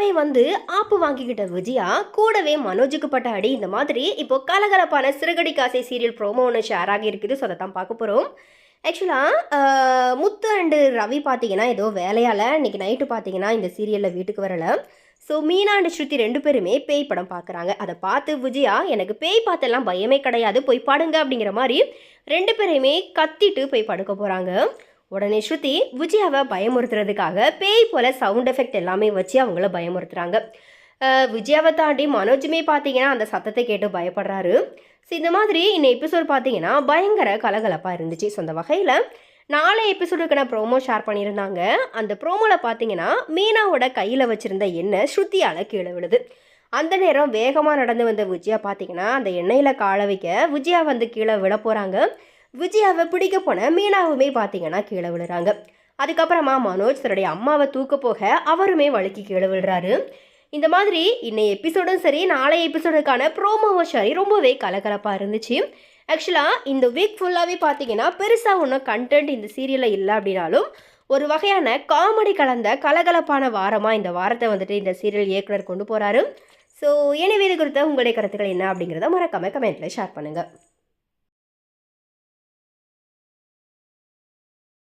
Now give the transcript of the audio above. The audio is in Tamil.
மீனாவே வந்து ஆப்பு வாங்கிக்கிட்ட விஜயா கூடவே மனோஜுக்கு பட்ட அடி இந்த மாதிரி இப்போ கலகலப்பான சிறுகடி காசை சீரியல் ப்ரோமோ ஒன்று ஷேர் ஆகி இருக்குது. ஸோ அதை தான் பார்க்க போகிறோம் ஆக்சுவலாக முத்து அண்டு ரவி பார்த்தீங்கன்னா ஏதோ வேலையால் இன்னைக்கு நைட்டு பார்த்தீங்கன்னா இந்த சீரியலில் வீட்டுக்கு வரலை. ஸோ மீனா அண்டு ஸ்ருதி ரெண்டு பேருமே பேய் படம் பார்க்குறாங்க. அதை பார்த்து விஜயா எனக்கு பேய் பார்த்தெல்லாம் பயமே கிடையாது. போய் படுங்க. அப்படிங்கிற மாதிரி ரெண்டு பேரையுமே கத்திட்டு போய் படுக்க போகிறாங்க உடனே ஸ்ருதி விஜயாவை பயமுறுத்துறதுக்காக பேய் போல சவுண்ட் எஃபெக்ட் எல்லாமே வச்சு அவங்கள பயமுறுத்துறாங்க. விஜயாவை தாண்டி மனோஜுமே பார்த்தீங்கன்னா அந்த சத்தத்தை கேட்டு பயப்படுறாரு. ஸோ இந்த மாதிரி இந்த எபிசோட் பார்த்தீங்கன்னா பயங்கர கலகலப்பாக இருந்துச்சு. ஸோ அந்த வகையில் நாளை எபிசோடுக்கான ப்ரோமோ ஷேர் பண்ணியிருந்தாங்க. அந்த ப்ரோமோவில் பார்த்தீங்கன்னா மீனாவோட கையில் வச்சுருந்த எண்ணெய் ஸ்ருத்தியால் கீழே விழுது. அந்த நேரம் வேகமாக நடந்து வந்த விஜயா பார்த்தீங்கன்னா அந்த எண்ணெயில் கால வைக்க விஜயா வந்து கீழே விட போகிறாங்க விஜயாவை பிடிக்க போன மீனாவுமே பார்த்தீங்கன்னா கீழே விழுறாங்க. அதுக்கப்புறமா மனோஜ் தன்னுடைய அம்மாவை தூக்க போக அவருமே வழுக்கி கீழே விழுறாரு. இந்த மாதிரி இன்னைய எபிசோடும் சரி நாளைய எபிசோடுக்கான ப்ரோமோவும் சரி ரொம்பவே கலகலப்பாக இருந்துச்சு. ஆக்சுவலாக இந்த வீக் ஃபுல்லாகவே பார்த்தீங்கன்னா பெருசாக ஒன்றும் கண்டென்ட் இந்த சீரியலில் இல்லை அப்படின்னாலும் ஒரு வகையான காமெடி கலந்த கலகலப்பான வாரமாக இந்த வாரத்தை வந்துட்டு இந்த சீரியல் இயக்குனர் கொண்டு போகிறாரு ஸோ எனவே இது குறித்த உங்களுடைய கருத்துக்கள் என்ன அப்படிங்கிறத மறக்காமல் கமெண்ட்டில் ஷேர் பண்ணுங்கள்